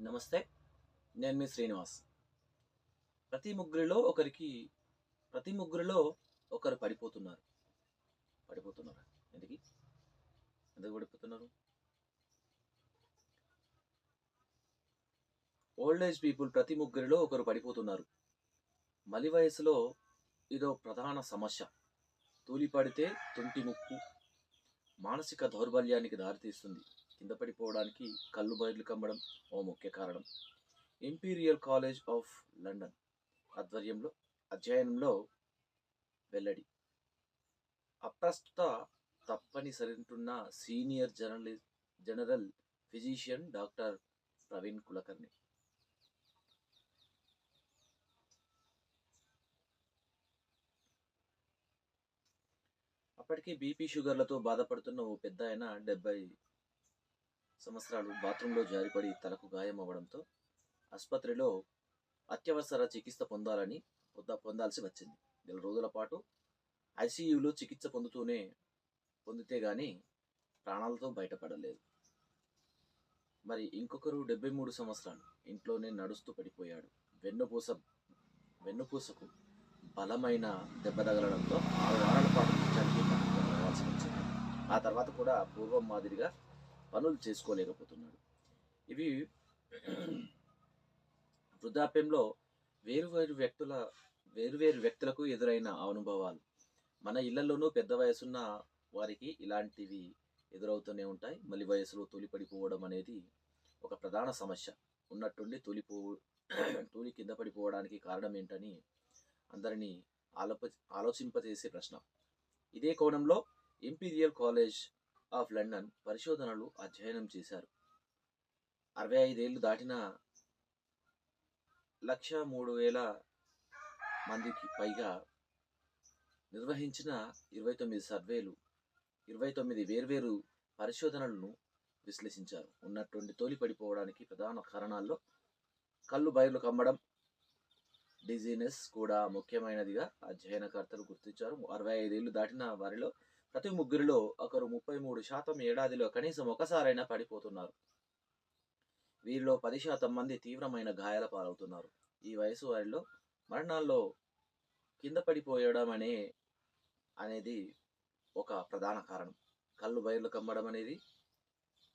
నమస్తే నేను మీ శ్రీనివాస్. ప్రతి ముగ్గురిలో ఒకరికి ప్రతి ముగ్గురిలో ఒకరు పడిపోతున్నారు. పడిపోతున్నారు? ఎందుకు? ఎందుకు పడిపోతున్నారు? ఓల్డ్ ఏజ్ పీపుల్ ప్రతి ముగ్గురిలో ఒకరు పడిపోతున్నారు. మలి వయసులో ఇదో ప్రధాన సమస్య. తూలి పడితే తుంటి ముక్కు మానసిక దౌర్బల్యానికి దారితీస్తుంది. కింద పడిపోవడానికి కళ్ళు బయలు కమ్మడం ఓ ముఖ్య కారణం. ఇంపీరియల్ కాలేజ్ ఆఫ్ లండన్ ఆధ్వర్యంలో అధ్యయనంలో వెల్లడి. అప్రస్తుత తప్పనిసరింటున్న senior journalist general physician doctor Praveen Kulkarni. అప్పటికీ బీపీ షుగర్లతో బాధపడుతున్న ఓ పెద్ద ఆయన డెబ్బై సంవత్సరాలు బాత్రూంలో జారిపడి తలకు గాయం అవ్వడంతో ఆసుపత్రిలో అత్యవసర చికిత్స పొందాలని పొందాల్సి వచ్చింది. నెల రోజుల పాటు ఐసీయూలో చికిత్స పొందుతూనే పొందితే గాని ప్రాణాలతో బయటపడలేదు. మరి ఇంకొకరు డెబ్బై మూడు సంవత్సరాలు ఇంట్లోనే నడుస్తూ పడిపోయాడు. వెన్నుపూస వెన్నుపూసకు బలమైన దెబ్బ తగలడంతో ఆరు వారాల పాటు నిత్యానికి వచ్చింది. ఆ తర్వాత కూడా పూర్వం మాదిరిగా పనులు చేసుకోలేకపోతున్నాడు. ఇవి వృద్ధాప్యంలో వేరువేరు వ్యక్తుల వేరువేరు వ్యక్తులకు ఎదురైన అనుభవాలు. మన ఇళ్ళలోనూ పెద్ద వయసున్న వారికి ఇలాంటివి ఎదురవుతూనే ఉంటాయి. మళ్ళీ వయసులో తూలిపడిపోవడం అనేది ఒక ప్రధాన సమస్య. ఉన్నట్టుండి తూలిపో తూలి కింద పడిపోవడానికి కారణం ఏంటని అందరినీ ఆలోప ఆలోచింపజేసే ప్రశ్న. ఇదే కోణంలో ఇంపీరియల్ కాలేజ్ ఆఫ్ లండన్ పరిశోధనలు అధ్యయనం చేశారు. అరవై ఐదేళ్ళు దాటిన లక్ష మూడు వేల మందికి పైగా నిర్వహించిన ఇరవై తొమ్మిది సర్వేలు ఇరవై తొమ్మిది వేర్వేరు పరిశోధనలను విశ్లేషించారు. ఉన్నటువంటి తోలి పడిపోవడానికి ప్రధాన కారణాల్లో కళ్ళు బయర్లు కమ్మడం డిజీనెస్ కూడా ముఖ్యమైనదిగా అధ్యయనకర్తలు గుర్తించారు. అరవై ఐదేళ్ళు దాటిన వారిలో ప్రతి ముగ్గురిలో ఒకరు ముప్పై మూడు శాతం ఏడాదిలో కనీసం ఒకసారైనా పడిపోతున్నారు. వీరిలో పది శాతం మంది తీవ్రమైన గాయాల పాలవుతున్నారు. ఈ వయసు వారిలో మరణాల్లో కింద పడిపోయడం అనే అనేది ఒక ప్రధాన కారణం. కళ్ళు బయర్లు కమ్మడం అనేది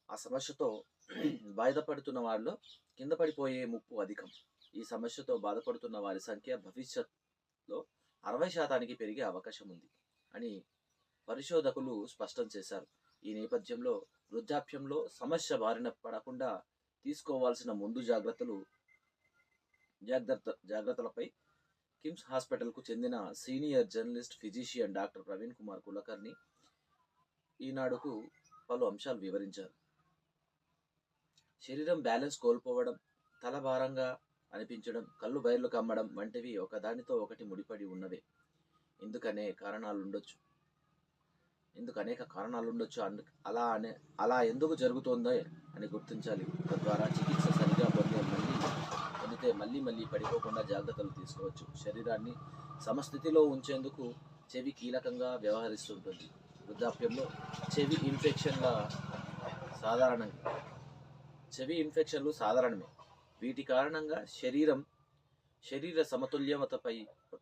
ఆ సమస్యతో బాధపడుతున్న వారిలో కింద పడిపోయే ముప్పు అధికం. ఈ సమస్యతో బాధపడుతున్న వారి సంఖ్య భవిష్యత్తులో అరవై శాతానికి పెరిగే అవకాశం ఉంది. అని పరిశోధకులు స్పష్టం చేశారు. ఈ నేపథ్యంలో వృద్ధాప్యంలో సమస్య బారిన పడకుండా తీసుకోవాల్సిన ముందు జాగ్రత్తలు జాగ్రత్త జాగ్రత్తలపై కిమ్స్ హాస్పిటల్కు చెందిన senior journalist physician doctor Praveen Kumar Kulkarni ఈనాడుకు పలు అంశాలు వివరించారు. శరీరం బ్యాలెన్స్ కోల్పోవడం తల భారంగా అనిపించడం కళ్ళు బయర్లు కమ్మడం వంటివి ఒకదానితో ఒకటి ముడిపడి ఉన్నవే. ఇందుకనే కారణాలు ఉండొచ్చు ఇందుకు అనేక కారణాలు ఉండొచ్చు. అలా అనే అలా ఎందుకు జరుగుతోందో అని గుర్తించాలి. తద్వారా చికిత్స సరిగా పొందే మళ్ళీ పొందితే మళ్ళీ మళ్ళీ పడిపోకుండా జాగ్రత్తలు తీసుకోవచ్చు. శరీరాన్ని సమస్థితిలో ఉంచేందుకు చెవి కీలకంగా వ్యవహరిస్తుంటుంది. వృద్ధాప్యంలో చెవి ఇన్ఫెక్షన్ల సాధారణంగా చెవి ఇన్ఫెక్షన్లు సాధారణమే. వీటి కారణంగా శరీరం శరీర సమతుల్యమతపై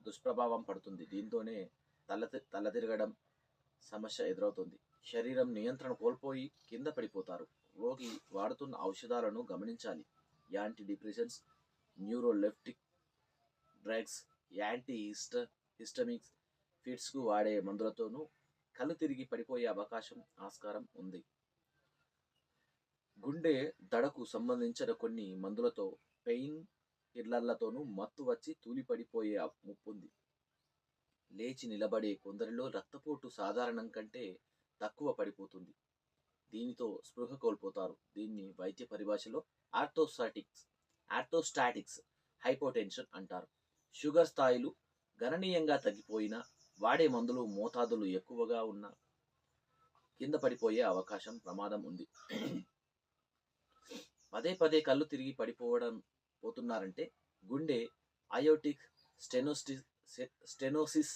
దుష్ప్రభావం పడుతుంది. దీంతోనే తల తల తిరగడం సమస్య ఎదురవుతుంది. శరీరం నియంత్రణ కోల్పోయి కింద పడిపోతారు. రోగి వాడుతున్న ఔషధాలను గమనించాలి. Anti depressions neuroleptic drugs anti hist histamines ఫిట్స్కు వాడే మందులతోనూ కళ్ళు తిరిగి పడిపోయే అవకాశం ఆస్కారం ఉంది. గుండె దడకు సంబంధించిన కొన్ని మందులతో పెయిన్ కిల్లర్లతోనూ మత్తు వచ్చి తూలిపడిపోయే ముప్పుంది లేచి నిలబడే కొందరిలో రక్తపోటు సాధారణం కంటే తక్కువ పడిపోతుంది. దీనితో స్పృహ కోల్పోతారు. దీన్ని వైద్య పరిభాషలో ఆర్థోస్టాటిక్స్ ఆర్థోస్టాటిక్స్ హైపోటెన్షన్ అంటారు. షుగర్ స్థాయిలు గణనీయంగా తగ్గిపోయినా వాడే మందులు మోతాదులు ఎక్కువగా ఉన్న కింద పడిపోయే అవకాశం ప్రమాదం ఉంది. పదే పదే కళ్ళు తిరిగి పడిపోవడం పోతున్నారంటే గుండె అయోటిక్ స్టెనోస్టిస్ స్టెనోసిస్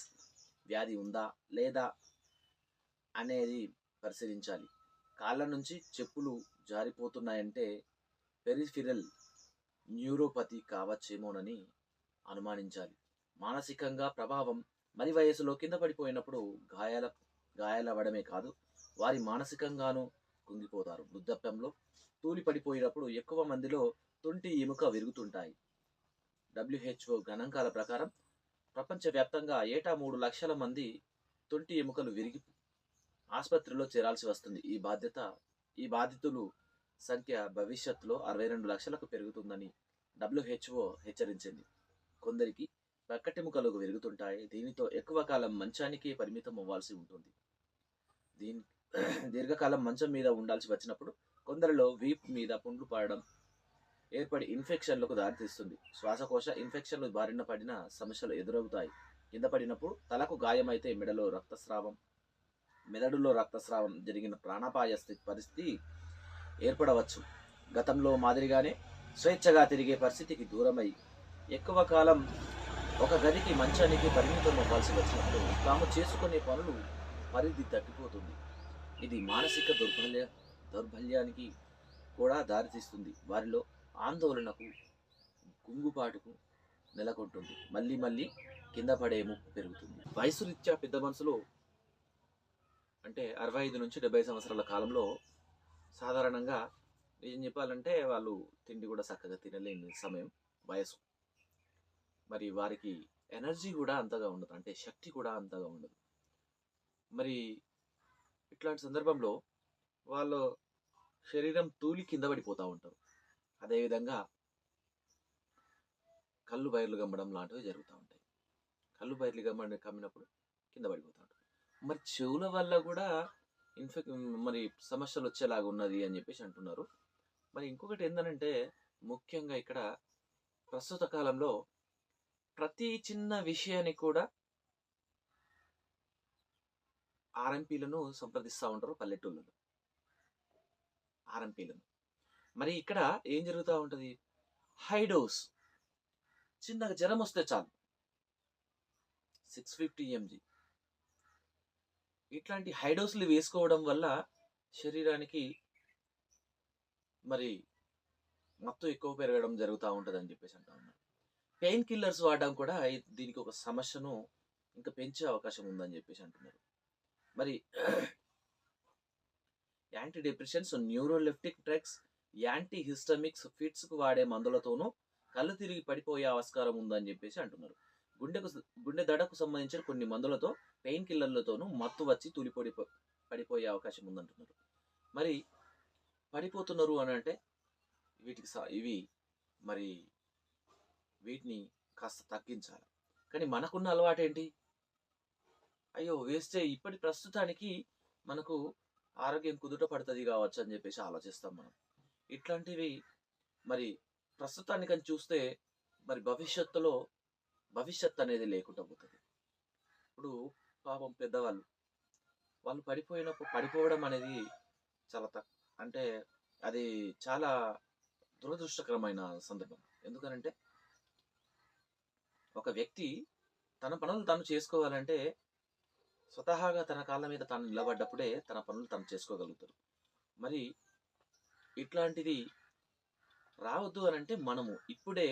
వ్యాధి ఉందా లేదా అనేది పరిశీలించాలి. కాళ్ళ నుంచి చెప్పులు జారిపోతున్నాయంటే పెరిఫిరల్ న్యూరోపతి కావచ్చేమోనని అనుమానించాలి. మానసికంగా ప్రభావం మరి వయసులో కింద పడిపోయినప్పుడు గాయాల గాయాలవ్వడమే కాదు వారి మానసికంగానూ కుంగిపోతారు. వృద్ధాప్యంలో తూలి పడిపోయినప్పుడు ఎక్కువ మందిలో తుంటి ఎముక విరుగుతుంటాయి. డబ్ల్యూహెచ్ఓ గణాంకాల ప్రకారం ప్రపంచవ్యాప్తంగా ఏటా మూడు లక్షల మంది తొంటి ఎముకలు విరిగి ఆసుపత్రిలో చేరాల్సి వస్తుంది. ఈ బాధ్యత ఈ బాధితులు సంఖ్య భవిష్యత్తులో అరవై రెండు లక్షలకు పెరుగుతుందని డబ్ల్యూహెచ్ఓ హెచ్చరించింది. కొందరికి పక్కటెముకలు విరుగుతుంటాయి. దీనితో ఎక్కువ కాలం మంచానికి పరిమితం అవ్వాల్సి ఉంటుంది. దీని దీర్ఘకాలం మంచం మీద ఉండాల్సి వచ్చినప్పుడు కొందరిలో వీప్ మీద పుండ్లు పడడం ఏర్పడి ఇన్ఫెక్షన్లకు దారితీస్తుంది. శ్వాసకోశ ఇన్ఫెక్షన్లు బారిన పడిన సమస్యలు ఎదురవుతాయి. కింద పడినప్పుడు తలకు గాయమైతే మెడలో రక్తస్రావం మెదడులో రక్తస్రావం జరిగిన ప్రాణాపాయ పరిస్థితి ఏర్పడవచ్చు. గతంలో మాదిరిగానే స్వేచ్ఛగా తిరిగే పరిస్థితికి దూరమై ఎక్కువ కాలం ఒక గదికి మంచానికి పరిమితం అవ్వాల్సి వచ్చినప్పుడు తాము చేసుకునే పనులు పరిధి తగ్గిపోతుంది ఇది మానసిక దౌర్బల్య దౌర్బల్యానికి కూడా దారితీస్తుంది. వారిలో ఆందోళనకు కుంగుపాటుకు నెలకొంటుంది. మళ్ళీ మళ్ళీ కింద పడే ముప్పు పెరుగుతుంది. వయసు రీత్యా పెద్ద మనసులో అంటే అరవై ఐదు నుంచి డెబ్బై సంవత్సరాల కాలంలో సాధారణంగా ఏం చెప్పాలంటే వాళ్ళు తిండి కూడా చక్కగా తినలేని సమయం వయసు. మరి వారికి ఎనర్జీ కూడా అంతగా ఉండదు. అంటే శక్తి కూడా అంతగా ఉండదు. మరి ఇట్లాంటి సందర్భంలో వాళ్ళ శరీరం తూలి కింద పడిపోతూ ఉంటారు. అదేవిధంగా కళ్ళు బయర్లు గమ్మడం లాంటివి జరుగుతూ ఉంటాయి. కళ్ళు బయర్లు గమ్మడం కమ్మినప్పుడు కింద పడిపోతూ ఉంటాయి. మరి చెవుల వల్ల కూడా ఇన్ఫెక్ మరి సమస్యలు వచ్చేలాగా ఉన్నది అని చెప్పేసి అంటున్నారు. మరి ఇంకొకటి ఏంటంటే ముఖ్యంగా ఇక్కడ ప్రస్తుత కాలంలో ప్రతి చిన్న విషయానికి కూడా ఆర్ఎంపీలను సంప్రదిస్తూ ఉంటారు పల్లెటూళ్ళలో. ఆర్ఎంపీలను మరి ఇక్కడ ఏం జరుగుతూ ఉంటుంది? హైడోస్ చిన్నగా జ్వరం వస్తే చాలు. సిక్స్ ఫిఫ్టీ ఎంజీ ఇట్లాంటి హైడోస్లు వేసుకోవడం వల్ల శరీరానికి మరి మత్తు ఎక్కువ పెరగడం జరుగుతూ ఉంటుంది అని చెప్పేసి అంటా ఉన్నారు. పెయిన్ కిల్లర్స్ వాడడం కూడా దీనికి ఒక సమస్యను ఇంకా పెంచే అవకాశం ఉందని చెప్పేసి అంటున్నారు. మరి anti depressions neuroleptic drugs anti histamines ఫిట్స్కు వాడే మందులతోనూ కళ్ళు తిరిగి పడిపోయే ఆస్కారం ఉందని చెప్పేసి అంటున్నారు. గుండెకు గుండె దడకు సంబంధించిన కొన్ని మందులతో పెయిన్ కిల్లర్లతోనూ మత్తు వచ్చి తూలిపడి పడిపోయే అవకాశం ఉందంటున్నారు. మరి పడిపోతున్నారు అని అంటే వీటికి సా- ఇవి మరి వీటిని కాస్త తగ్గించాలి. కానీ మనకున్న అలవాటు ఏంటి అయ్యో వేస్తే ఇప్పటి ప్రస్తుతానికి మనకు ఆరోగ్యం కుదుట పడుతుంది కావచ్చు అని చెప్పేసి ఆలోచిస్తాం మనం. ఇట్లాంటివి మరి ప్రస్తుతానికని చూస్తే మరి భవిష్యత్తులో భవిష్యత్ అనేది లేకుండా పోతుంది. ఇప్పుడు పాపం పెద్దవాళ్ళు వాళ్ళు పడిపోయినప్పుడు పడిపోవడం అనేది చాలా తక్ అంటే అది చాలా దురదృష్టకరమైన సందర్భం. ఎందుకనంటే ఒక వ్యక్తి తన పనులు తను చేసుకోవాలంటే స్వతహాగా తన కాళ్ళ మీద తాను నిలబడ్డప్పుడే తన పనులు తను చేసుకోగలుగుతారు మరి ఇట్లాంటిది రావద్దు అని అంటే మనము ఇప్పుడే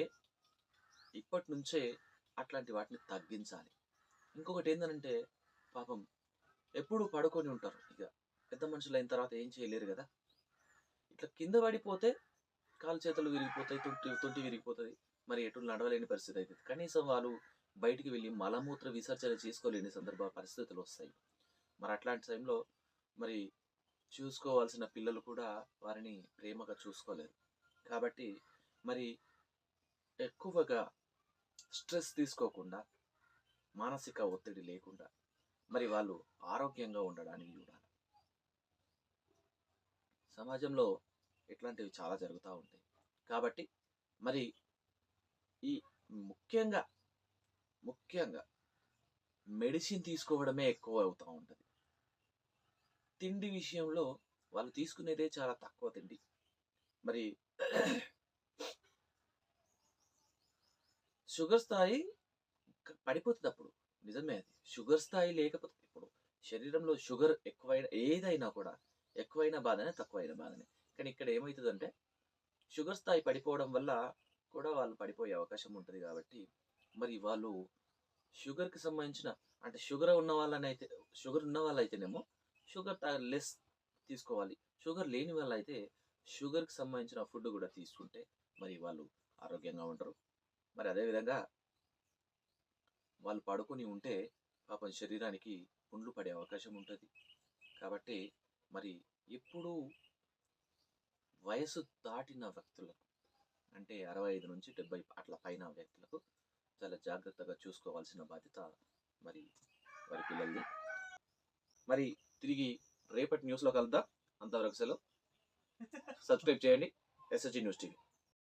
ఇప్పటి నుంచే అట్లాంటి వాటిని తగ్గించాలి. ఇంకొకటి ఏంటంటే పాపం ఎప్పుడు పడుకొని ఉంటారు. ఇక పెద్ద మనుషులు అయిన తర్వాత ఏం చేయలేరు కదా. ఇట్లా కింద పడిపోతే కాలు చేతులు విరిగిపోతాయి తొంటి తొంటి విరిగిపోతుంది మరి ఎటు నడవలేని పరిస్థితి అవుతుంది కనీసం వాళ్ళు బయటికి వెళ్ళి మలమూత్ర విసర్జన చేసుకోలేని సందర్భ పరిస్థితులు వస్తాయి. మరి అట్లాంటి టైంలో మరి చూసుకోవాల్సిన పిల్లలు కూడా వారిని ప్రేమగా చూసుకోలేరు కాబట్టి మరి ఎక్కువగా స్ట్రెస్ తీసుకోకుండా మానసిక ఒత్తిడి లేకుండా మరి వాళ్ళు ఆరోగ్యంగా ఉండడానికి చూడాలి. సమాజంలో ఇట్లాంటివి చాలా జరుగుతూ ఉంటాయి. కాబట్టి మరి ఈ ముఖ్యంగా ముఖ్యంగా మెడిసిన్ తీసుకోవడమే ఎక్కువ అవుతూ ఉంటుంది. తిండి విషయంలో వాళ్ళు తీసుకునేదే చాలా తక్కువ తిండి. మరి షుగర్ స్థాయి పడిపోతుంది అప్పుడు. నిజమే అది. షుగర్ స్థాయి లేకపోతే ఇప్పుడు శరీరంలో షుగర్ ఎక్కువైన ఏదైనా కూడా ఎక్కువైన బాధనే తక్కువైన బాధనే. కానీ ఇక్కడ ఏమవుతుందంటే షుగర్ స్థాయి పడిపోవడం వల్ల కూడా వాళ్ళు పడిపోయే అవకాశం ఉంటుంది కాబట్టి మరి వాళ్ళు షుగర్కి సంబంధించిన అంటే షుగర్ ఉన్న వాళ్ళనైతే షుగర్ ఉన్న వాళ్ళైతేనేమో షుగర్ లెస్ తీసుకోవాలి. షుగర్ లేని వాళ్ళైతే షుగర్కి సంబంధించిన ఫుడ్ కూడా తీసుకుంటే మరి వాళ్ళు ఆరోగ్యంగా ఉంటారు మరి అదేవిధంగా వాళ్ళు పడుకొని ఉంటే పాపం శరీరానికి పుండ్లు పడే అవకాశం ఉంటుంది. కాబట్టి మరి ఎప్పుడూ వయసు దాటిన వ్యక్తులకు అంటే అరవై ఐదు నుంచి డెబ్బై అట్ల పైన వ్యక్తులకు చాలా జాగ్రత్తగా చూసుకోవాల్సిన బాధ్యత మరి వారి పిల్లల్ని మరి తిరిగి రేపటి న్యూస్లో కలుద్దాం అంతవరకు సెలవు. సబ్స్క్రైబ్ చేయండి. SSG news TV